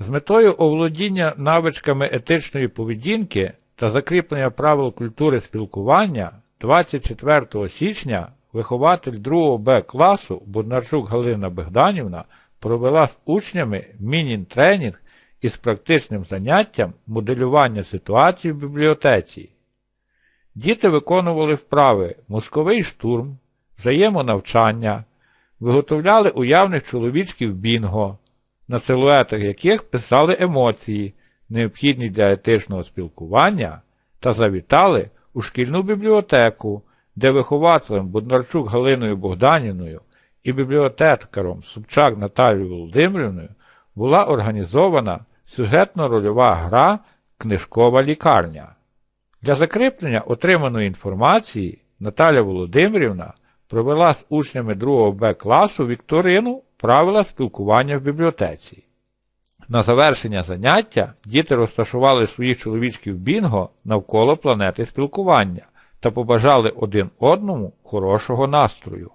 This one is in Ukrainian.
З метою оволодіння навичками етичної поведінки та закріплення правил культури спілкування 24 січня вихователь 2 Б класу Боднарчук Галина Богданівна провела з учнями міні-тренінг із практичним заняттям моделювання ситуації в бібліотеці. Діти виконували вправи мозковий штурм, взаємонавчання, виготовляли уявних чоловічків бінго, на силуетах яких писали емоції, необхідні для етичного спілкування, та завітали у шкільну бібліотеку, де вихователем Боднарчук Галиною Богданівною і бібліотекаром Собчак Наталією Володимирівною була організована сюжетно-рольова гра Книжкова лікарня. Для закріплення отриманої інформації Наталя Володимирівна провела з учнями 2 Б класу вікторину правила спілкування в бібліотеці. На завершення заняття діти розташували своїх чоловічків бінго навколо планети спілкування та побажали один одному хорошого настрою.